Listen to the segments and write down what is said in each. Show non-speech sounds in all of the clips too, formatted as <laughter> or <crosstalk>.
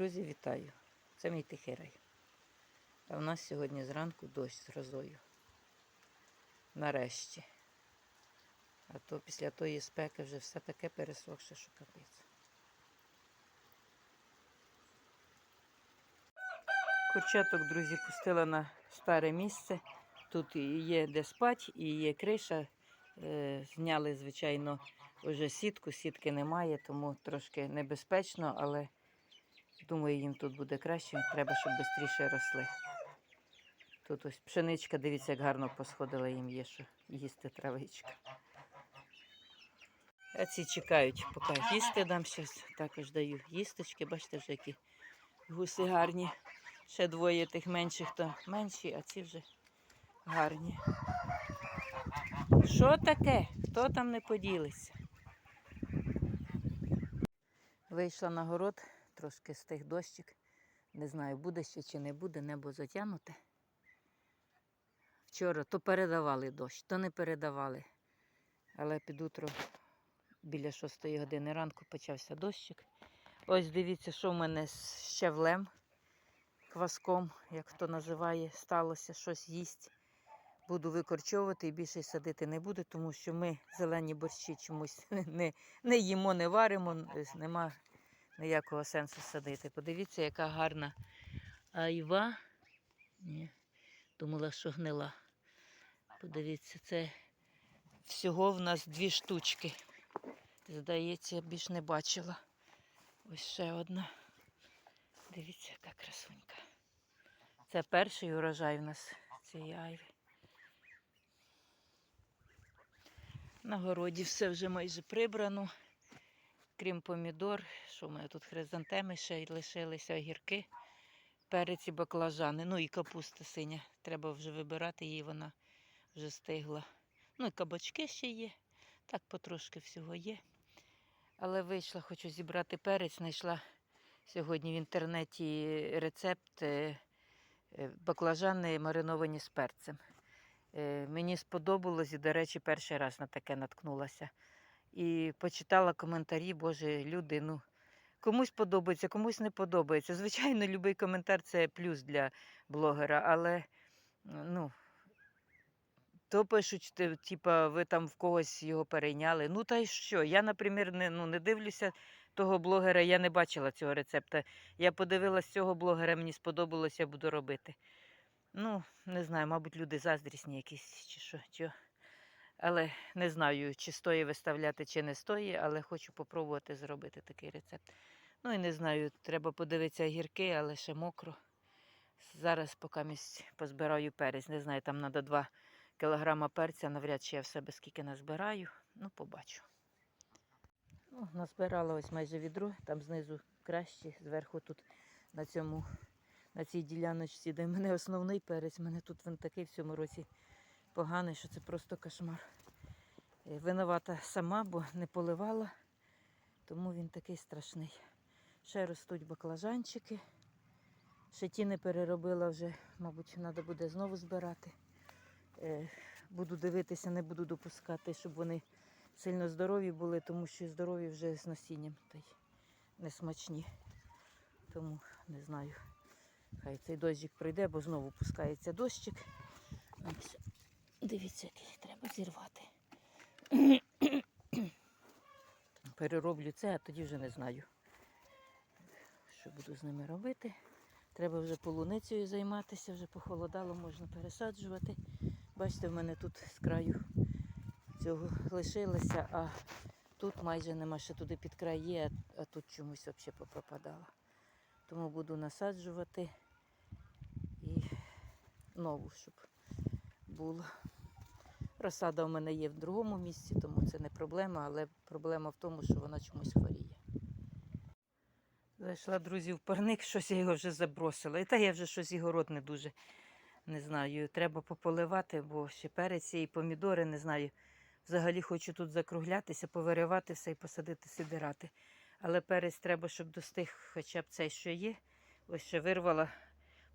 Друзі, вітаю! Це мій тихий рай. А в нас сьогодні зранку дощ з грозою. Нарешті. А то після тої спеки вже все таке пересохше, що капець. Курчаток, друзі, пустила на старе місце. Тут є де спати, і є криша. Е, Зняли, звичайно, вже сітку, сітки немає, тому трошки небезпечно, але думаю, їм тут буде краще. Треба, щоб швидше росли. Тут ось пшеничка, дивіться, як гарно посходила їм є, що їсти травичка. А ці чекають, поки їсти дам щось. Також даю їсточки. Бачите, вже які гуси гарні. Ще двоє тих менших, то менші, а ці вже гарні. Що таке? Хто там не поділиться? Вийшла на город, трошки з тих дощик. Не знаю, буде ще чи не буде, небо затягнуте. Вчора то передавали дощ, то не передавали. Але під утро біля 6 години ранку почався дощик. Ось дивіться, що в мене з щавлем, кваском, як хто називає, сталося, щось їсть. Буду викорчовувати і більше садити не буду, тому що ми зелені борщі чомусь <laughs> не, не їмо, не варимо, нема ніякого сенсу садити. Подивіться, яка гарна айва. Ні, думала, що гнила. Подивіться, це всього в нас дві штучки. Здається, я більш не бачила. Ось ще одна. Дивіться, яка красунька. Це перший урожай у нас цієї айви. На городі все вже майже прибрано, крім помідор, що в мене тут хризантеми ще й лишилися огірки, перець і баклажани. Ну і капуста синя. Треба вже вибирати її, вона вже стигла. Ну і кабачки ще є. Так потрошки всього є. Але вийшла, хочу зібрати перець, знайшла сьогодні в інтернеті рецепт е, баклажани мариновані з перцем. Е, Мені сподобалось і, до речі, перший раз на таке наткнулася. І почитала коментарі, боже, люди, ну комусь подобається, комусь не подобається. Звичайно, будь-який коментар це плюс для блогера, але ну, то пишуть, типа, ви там в когось його перейняли. Ну та й що? Я, наприклад, не, ну, не дивлюся того блогера, я не бачила цього рецепта. Я подивилась цього блогера, мені сподобалося, я буду робити. Ну, не знаю, мабуть, люди заздрісні якісь чи що. Але не знаю, чи стоїть виставляти, чи не стоїть, але хочу попробувати зробити такий рецепт. Ну і не знаю, треба подивитися гірки, але ще мокро. Зараз поки позбираю перець. Не знаю, там треба 2 кілограма перця, навряд чи я в себе скільки назбираю. Ну, побачу. Ну, назбирала ось майже відро, там знизу краще, зверху тут на цьому на цій діляночці, де в мене основний перець. У мене тут він такий в цьому році поганий, що це просто кошмар. Е, Винувата сама, бо не поливала, тому він такий страшний. Ще ростуть баклажанчики. Ще ті не переробила вже, мабуть, треба буде знову збирати. Е, Буду дивитися, не буду допускати, щоб вони сильно здорові були, тому що здорові вже з насінням та й не смачні. Тому не знаю. Хай цей дощик пройде, бо знову пускається дощик. Дивіться, який треба зірвати. Перероблю це, а тоді вже не знаю, що буду з ними робити. Треба вже полуницею займатися, вже похолодало, можна пересаджувати. Бачите, в мене тут з краю цього лишилося, а тут майже нема, ще туди під край є, а, тут чомусь взагалі попропадало. Тому буду насаджувати і нову, щоб було. Розсада у мене є в другому місці, тому це не проблема, але проблема в тому, що вона чомусь хворіє. Зайшла, друзі, в парник, щось я його вже забросила. І та я вже щось і город не дуже не знаю. Треба пополивати, бо ще перець і помідори, не знаю. Взагалі хочу тут закруглятися, повиривати все і посадити сидирати. Але перець треба, щоб достиг хоча б цей, що є. Ось ще вирвала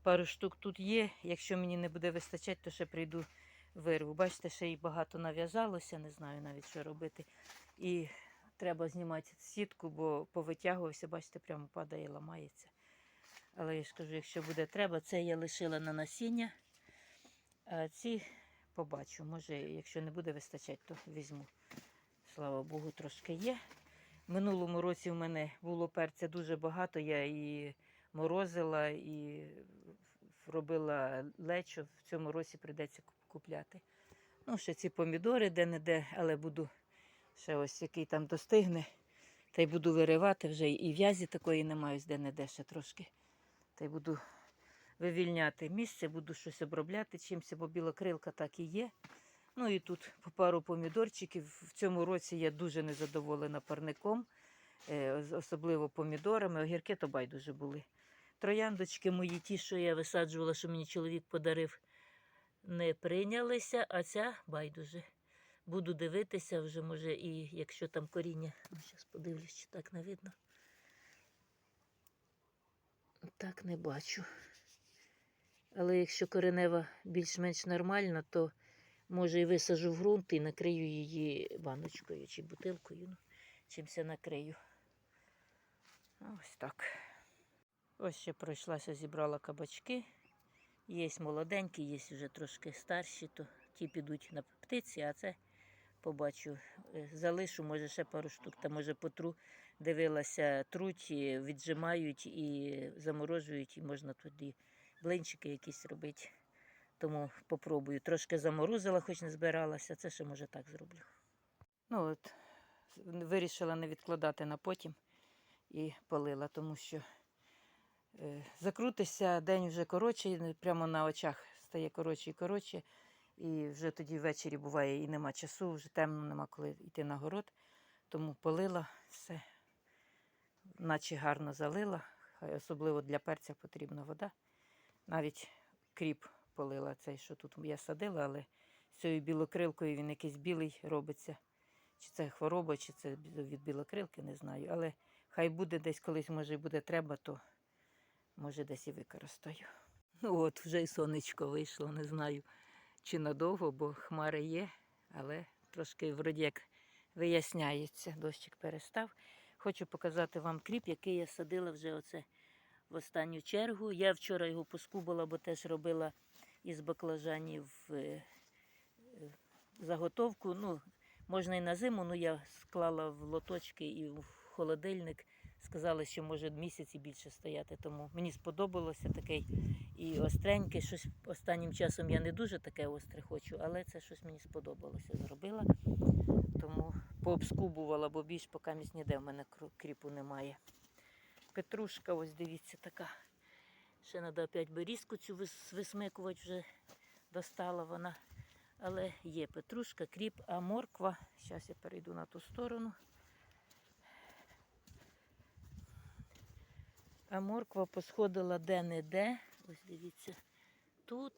пару штук тут є. Якщо мені не буде вистачати, то ще прийду вирву. Бачите, ще й багато нав'язалося, не знаю навіть, що робити. І треба знімати сітку, бо повитягувався, бачите, прямо падає, ламається. Але я ж кажу, якщо буде треба, це я лишила на насіння. А ці побачу. Може, якщо не буде вистачати, то візьму. Слава Богу, трошки є. Минулому році в мене було перця дуже багато. Я і морозила, і робила лечо. В цьому році прийдеться купляти. Ну, ще ці помідори де-не-де, але буду ще ось який там достигне. Та й буду виривати вже і в'язі такої немає, ось де-не-де ще трошки. Та й буду вивільняти місце, буду щось обробляти чимось, бо білокрилка так і є. Ну і тут по пару помідорчиків. В цьому році я дуже незадоволена парником, е, особливо помідорами. Огірки то байдуже були. Трояндочки мої, ті, що я висаджувала, що мені чоловік подарив, не прийнялися, а ця байдуже. Буду дивитися вже, може, і якщо там коріння. Ну, зараз подивлюсь, чи так не видно. Так не бачу. Але якщо коренева більш-менш нормальна, то може і висажу в ґрунт і накрию її баночкою чи бутилкою. Ну, чимся накрию. Ось так. Ось ще пройшлася, зібрала кабачки. Є молоденькі, є вже трошки старші, то ті підуть на птиці, а це побачу. е, Залишу, може, ще пару штук, та може потру. Дивилася, труть, віджимають і заморожують, і можна тоді блинчики якісь робити. Тому попробую. Трошки заморозила, хоч не збиралася. Це ще може так зроблю. Ну от, вирішила не відкладати на потім і полила, тому що закрутишся, день вже коротший, прямо на очах стає коротше і коротше. І вже тоді ввечері буває і нема часу, вже темно, нема коли йти на город. Тому полила все, наче гарно залила. Хай особливо для перця потрібна вода. Навіть кріп полила цей, що тут я садила, але цією білокрилкою він якийсь білий робиться. Чи це хвороба, чи це від білокрилки, не знаю. Але хай буде десь колись, може, буде треба, то може десь і використаю. Ну от, вже і сонечко вийшло, не знаю, чи надовго, бо хмари є, але трошки вроді як виясняється. Дощик перестав. Хочу показати вам кріп, який я садила вже оце в останню чергу. Я вчора його поскубала, бо теж робила із баклажанів е, е, заготовку. Ну, можна і на зиму, але я склала в лоточки і в холодильник. Сказали, що може місяць і більше стояти. Тому мені сподобалося такий і остренький. Щось останнім часом я не дуже таке остре хочу, але це щось мені сподобалося. Зробила. Тому пообскубувала, бо більш поки місць ніде в мене кріпу немає. Петрушка, ось дивіться, така. Ще треба опять берізку цю висмикувати, вже достала вона. Але є петрушка, кріп, а морква. Зараз я перейду на ту сторону. А морква посходила де-не-де. Ось дивіться. Тут,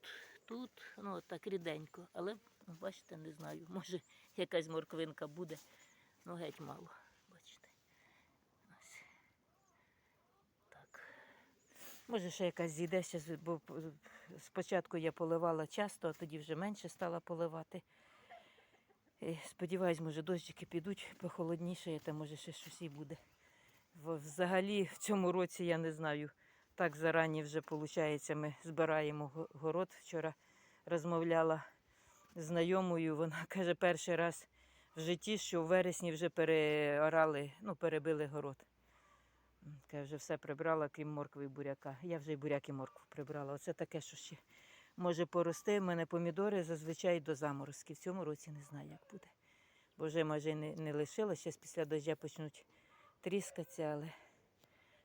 тут, ну так ріденько. Але, ну, бачите, не знаю. Може, якась морквинка буде. Ну, геть мало. Бачите. Може, ще якась зійде, бо спочатку я поливала часто, а тоді вже менше стала поливати. І Сподіваюсь, може, дощики підуть похолодніше, та може ще щось і буде. Взагалі в цьому році я не знаю. Так зарані вже виходить, ми збираємо город. Вчора розмовляла з знайомою, вона <laughs> каже, перший раз в житті, що в вересні вже переорали, ну, перебили город. Каже, вже все прибрала, крім моркви і буряка. Я вже і буряк і моркву прибрала. Оце таке, що ще може порости. У мене помідори зазвичай до заморозки. В цьому році не знаю, як буде. Бо вже майже не, не лишилось. Зараз після дождя почнуть тріскатися, але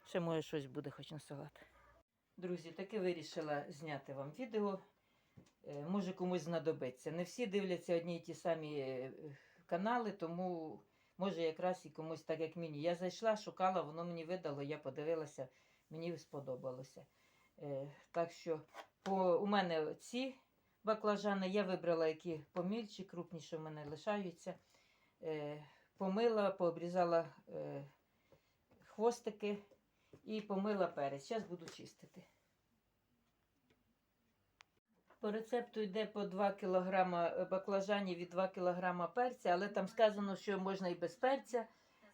ще може щось буде, хоч на. Друзі, таки вирішила зняти вам відео. Е, Може комусь знадобиться. Не всі дивляться одні й ті самі е, канали, тому може якраз і комусь так, як мені. Я зайшла, шукала, воно мені видало, я подивилася, мені сподобалося. Е, Так що по, у мене ці баклажани, я вибрала, які помільчі, крупніші в мене лишаються. Помила, пообрізала хвостики і помила перець. Зараз буду чистити. По рецепту йде по 2 кг баклажанів і 2 кг перця, але там сказано, що можна і без перця.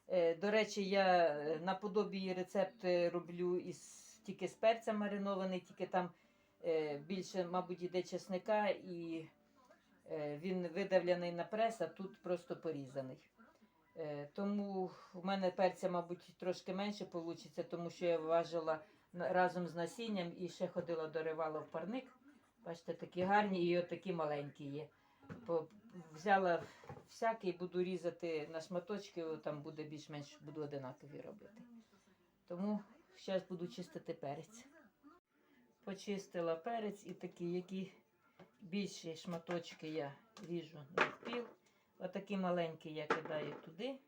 Е, До речі, я е, наподобі рецепт е, роблю із тільки з перцем маринований, тільки там е, більше, мабуть, іде чесника і е, він видавлений на прес, а тут просто порізаний. Е, тому в мене перця, мабуть, трошки менше вийде, тому що я важила разом з насінням і ще ходила доривала в парник. Бачите, такі гарні і такі маленькі є. Взяла всякий, буду різати на шматочки, там буде більш-менш буду одинакові робити. Тому зараз буду чистити перець. Почистила перець і такі, які більші шматочки я ріжу навпіл. Отакі маленькі я кидаю туди.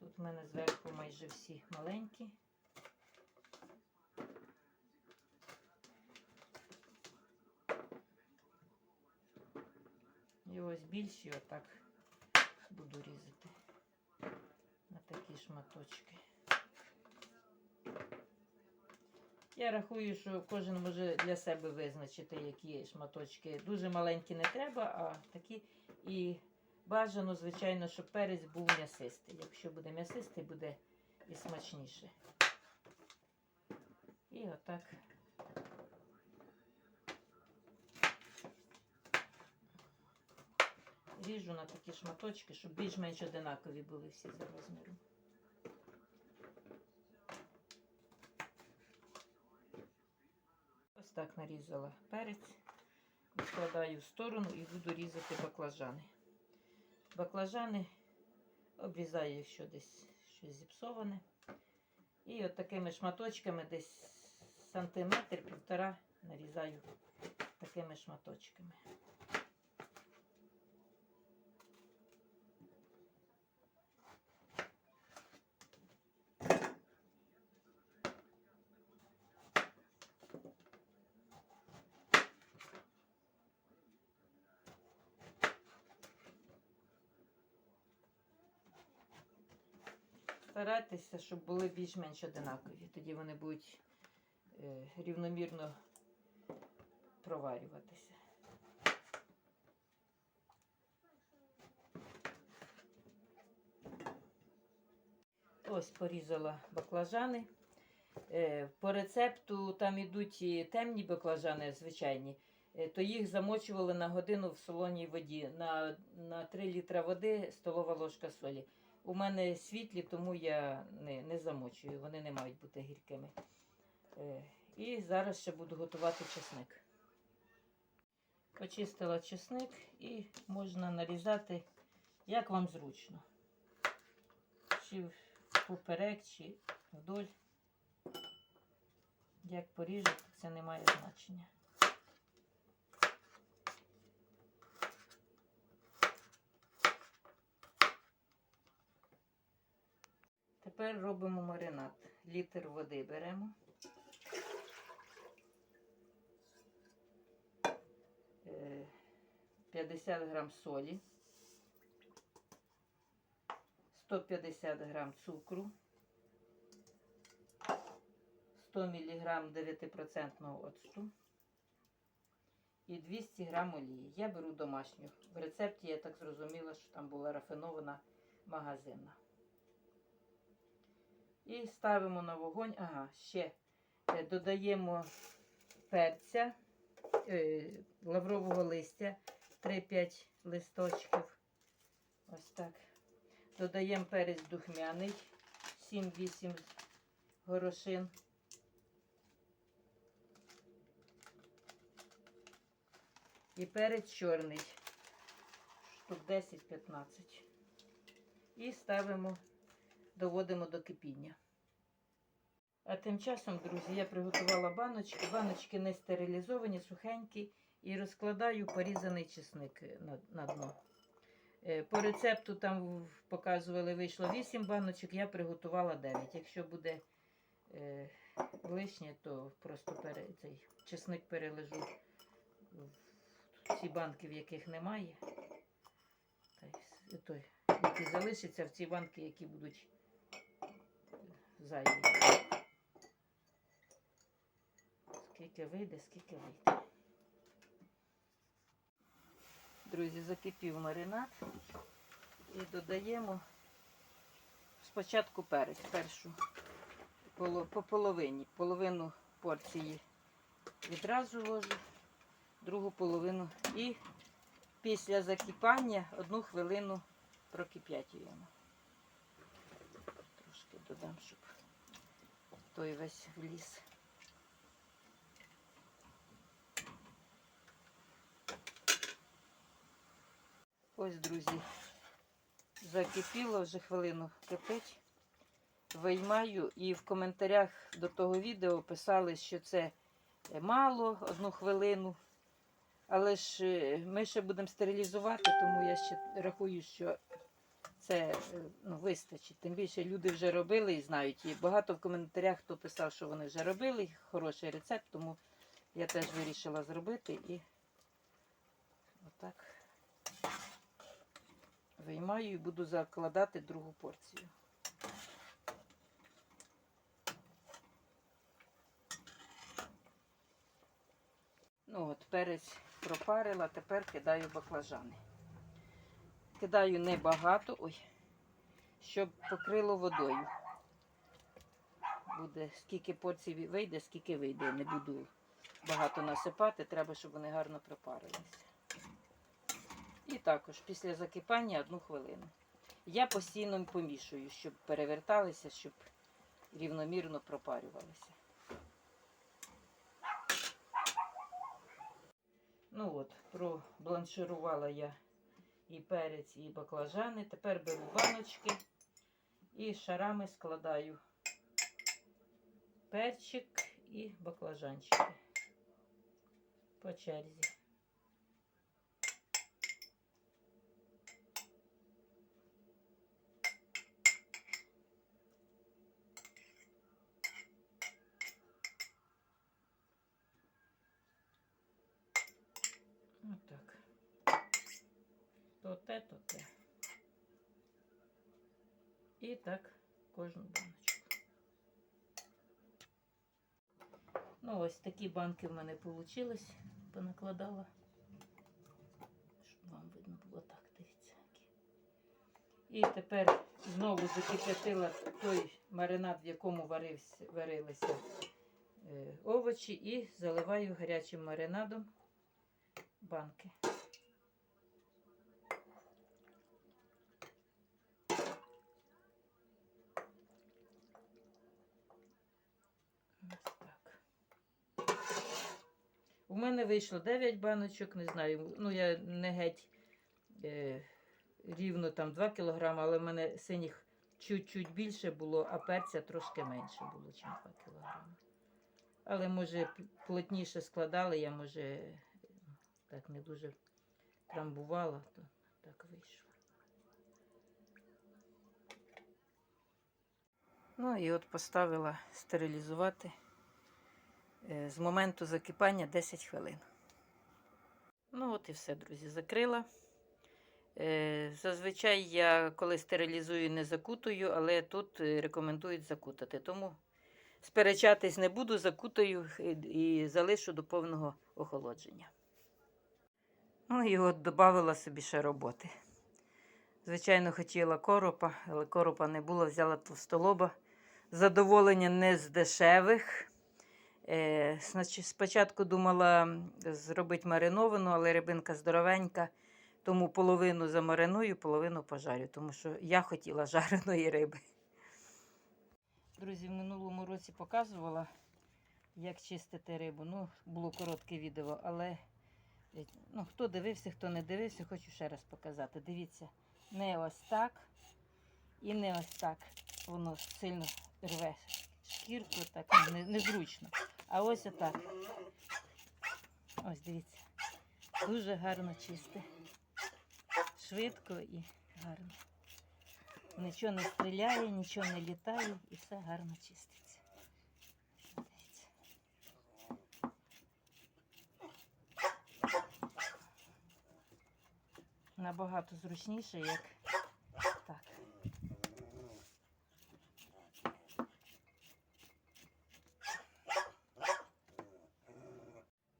Тут в мене зверху майже всі маленькі. І ось більші отак буду різати на такі шматочки. Я рахую, що кожен може для себе визначити, які шматочки. Дуже маленькі не треба, а такі. І бажано, звичайно, щоб перець був м'ясистий. Якщо буде м'ясистий, буде і смачніше. І отак. Ріжу на такі шматочки, щоб більш-менш одинакові були всі за розміром. Ось так нарізала перець, відкладаю в сторону і буду різати баклажани. Баклажани обрізаю, якщо десь щось зіпсоване. І от такими шматочками, десь сантиметр, півтора нарізаю такими шматочками. Старайтеся, щоб були більш-менш одинакові. Тоді вони будуть е, рівномірно проварюватися. Ось порізала баклажани. Е, По рецепту там ідуть і темні баклажани, звичайні, е, то їх замочували на годину в солоній воді. На, на 3 літра води столова ложка солі. У мене світлі, тому я не, не замочую, вони не мають бути гіркими. Е, І зараз ще буду готувати чесник. Почистила чесник і можна нарізати, як вам зручно. Чи поперек, чи вдоль. Як поріжете, це не має значення. Тепер робимо маринад. Літр води беремо. Е, 50 грам солі. 150 грам цукру. 100 мг 9% оцту і 200 грам олії. Я беру домашню. В рецепті я так зрозуміла, що там була рафінована магазинна. І ставимо на вогонь. Ага, ще е, додаємо перця, е, лаврового листя, 3-5 листочків. Ось так. Додаємо перець духмяний, 7-8 горошин. І перець чорний, штук 10-15. І ставимо, доводимо до кипіння. А тим часом, друзі, я приготувала баночки. Баночки не стерилізовані, сухенькі. І розкладаю порізаний чесник на, на дно. Е, По рецепту там показували, вийшло 8 баночок, я приготувала 9. Якщо буде е, лишнє, то просто пере, цей чесник перележу в ці банки, в яких немає. Та й той, які залишаться в ці банки, які будуть зайві. Скільки вийде, скільки вийде. Друзі, закипів маринад і додаємо спочатку перець, першу по половині. Половину порції відразу ложу, другу половину. І після закипання одну хвилину прокип'ятюємо. Трошки додам, щоб той весь вліз. Ось, друзі, закипіло, вже хвилину кипить. Виймаю і в коментарях до того відео писали, що це е, мало, одну хвилину. Але ж е, ми ще будемо стерилізувати, тому я ще рахую, що це е, ну, вистачить. Тим більше люди вже робили і знають. І багато в коментарях хто писав, що вони вже робили. Хороший рецепт, тому я теж вирішила зробити і отак виймаю і буду закладати другу порцію. Ну от, перець пропарила, тепер кидаю баклажани. Кидаю небагато, ой, щоб покрило водою. Буде скільки порцій вийде, скільки вийде. Не буду багато насипати, треба, щоб вони гарно пропарилися. І також після закипання одну хвилину. Я постійно помішую, щоб переверталися, щоб рівномірно пропарювалися. Ну от, пробланширувала я і перець, і баклажани. Тепер беру баночки і шарами складаю перчик і баклажанчики по черзі. Отак. Те. І так кожну баночку. Ну, ось такі банки в мене вийшли. Понакладала. Щоб вам видно було так, дивіться. І тепер знову закип'ятила той маринад, в якому варився, варилися е, овочі, і заливаю гарячим маринадом банки. Ось так. У мене вийшло 9 баночок, не знаю. Ну, я не геть е, рівно там 2 кг, але в мене синіх чуть-чуть більше було, а перця трошки менше було, ніж 2 кг. Але, може, плотніше складали, я, може, так не дуже трамбувала, то так вийшло. Ну і от поставила стерилізувати з моменту закипання 10 хвилин. Ну от і все, друзі, закрила. Е, Зазвичай я коли стерилізую, не закутую, але тут е, рекомендують закутати. Тому сперечатись не буду, закутаю і залишу до повного охолодження. Ну і от додала собі ще роботи. Звичайно, хотіла коропа, але коропа не було, взяла товстолоба. Задоволення не з дешевих. Е, спочатку думала зробити мариновану, але рибинка здоровенька, тому половину замариную, половину пожарю, тому що я хотіла <laughs> жареної риби. Друзі, в минулому році показувала, як чистити рибу. Ну, було коротке відео, але е, ну, хто дивився, хто не дивився, хочу ще раз показати. Дивіться, не ось так і не ось так. Воно сильно рве шкірку, так ну, незручно. А ось отак. Ось дивіться. Дуже гарно чисте. Швидко і гарно. Нічого не стріляє, нічого не літає і все гарно чиститься. Набагато зручніше, як так.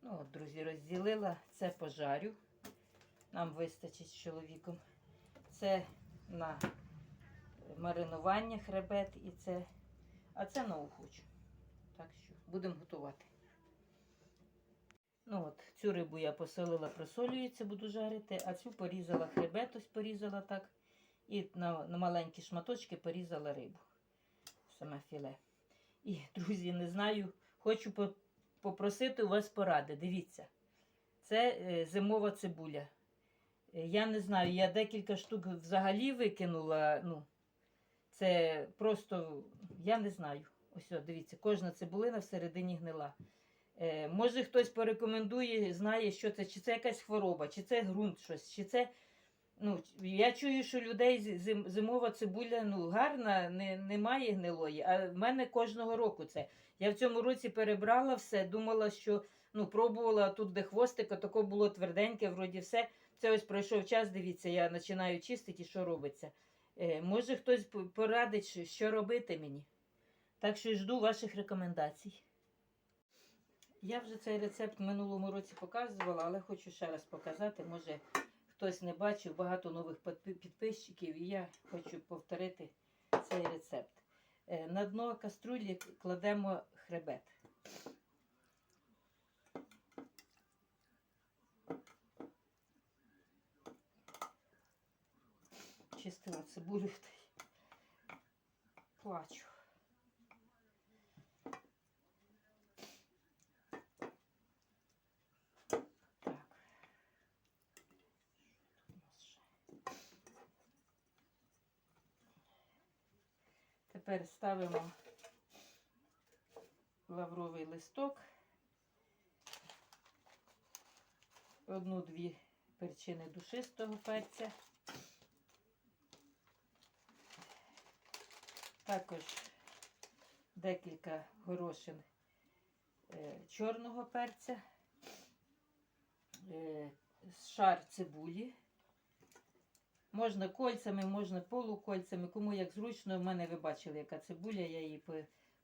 Ну, от, розділила. Це пожарю. Нам вистачить з чоловіком. Це на маринування хребет і це А це на охочу. Так що будемо готувати. Ну от, цю рибу я посолила, просолюється, буду жарити, а цю порізала хребет, ось порізала так. І на, на маленькі шматочки порізала рибу. Саме філе. І, друзі, не знаю, хочу попросити у вас поради. Дивіться, це е, зимова цибуля. Е, Я не знаю, я декілька штук взагалі викинула. Ну, це просто, я не знаю. Ось, дивіться, кожна цибулина всередині гнила. Е, може хтось порекомендує, знає, що це, чи це якась хвороба, чи це ґрунт щось, чи це. Ну, я чую, що людей зим, зимова цибуля ну, гарна, не, немає гнилої, а в мене кожного року це. Я в цьому році перебрала все, думала, що ну, пробувала тут, де хвостик, а тако було тверденьке, вроді все. Це ось пройшов час, дивіться, я починаю чистити, і що робиться. Е, може хтось порадить, що- робити мені. Так що жду ваших рекомендацій. Я вже цей рецепт минулому році показувала, але хочу ще раз показати. Може, хтось не бачив, багато нових підписчиків, і я хочу повторити цей рецепт. Е, На дно каструлі кладемо хребет. Чистила цибулю плачу. Так. Що тут у нас ще? Тепер ставимо лавровий листок, одну-дві перчини душистого перця. Також декілька горошин е, чорного перця, е, шар цибулі. Можна кольцями, можна полукольцями, кому як зручно. У мене ви бачили, яка цибуля, я її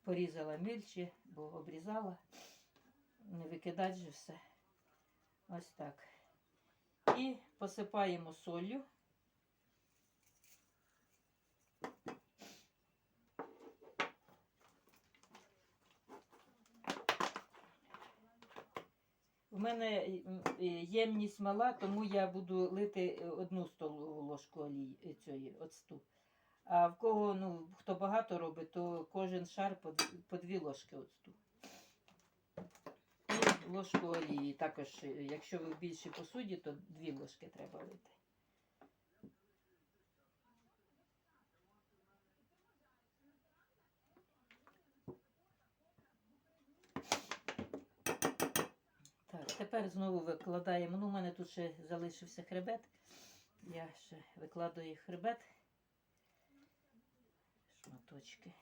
порізала мільче, бо обрізала. Не викидати же все. Ось так. І посипаємо солью. У мене е, ємність мала, тому я буду лити е, одну столову ложку олії е, цієї оцту. А в кого, ну, хто багато робить, то кожен шар по, по дві ложки оцту. Ложку олії. Також, якщо ви в більшій посуді, то дві ложки треба лити. Так, тепер знову викладаємо. Ну, у мене тут ще залишився хребет. Я ще викладаю хребет. Шматочки.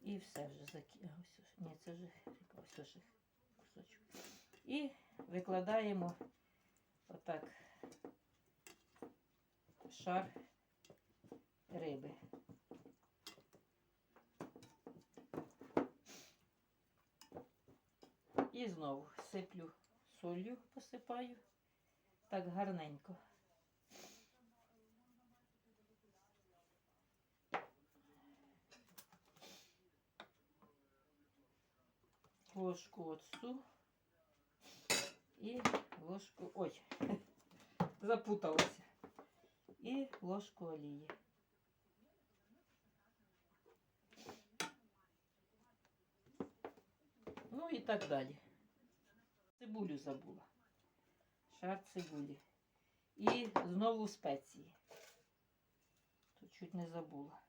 І все вже закі... а, Ось, ось. Ні, це вже ось теж кусочок. І викладаємо отак шар риби. І знову сиплю солью, посипаю так гарненько. Ложку оцту і ложку. Ой, <laughs> запуталася. І ложку олії. Ну і так далі. Цибулю забула. Шар цибулі. І знову спеції. Тут чуть не забула.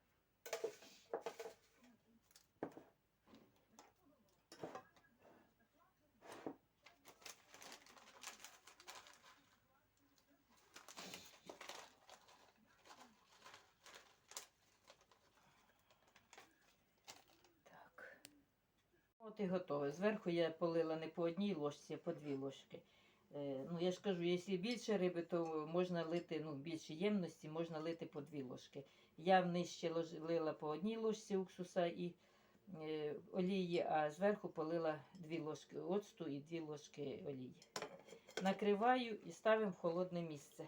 От і готове. Зверху я полила не по одній ложці, а по дві ложки. Е, ну, я ж кажу, якщо більше риби, то можна лити ну, в більшій ємності, можна лити по дві ложки. Я внижче лож- лила по одній ложці уксуса і е, олії, а зверху полила дві ложки оцту і дві ложки олії. Накриваю і ставимо в холодне місце.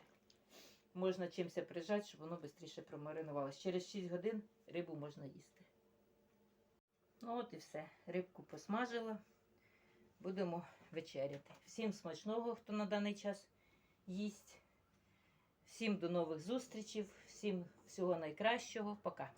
Можна чимось прижати, щоб воно швидше промаринувалося. Через 6 годин рибу можна їсти. Ну от і все. Рибку посмажила. Будемо вечеряти. Всім смачного, хто на даний час їсть. Всім до нових зустрічей, всім всього найкращого. Пока.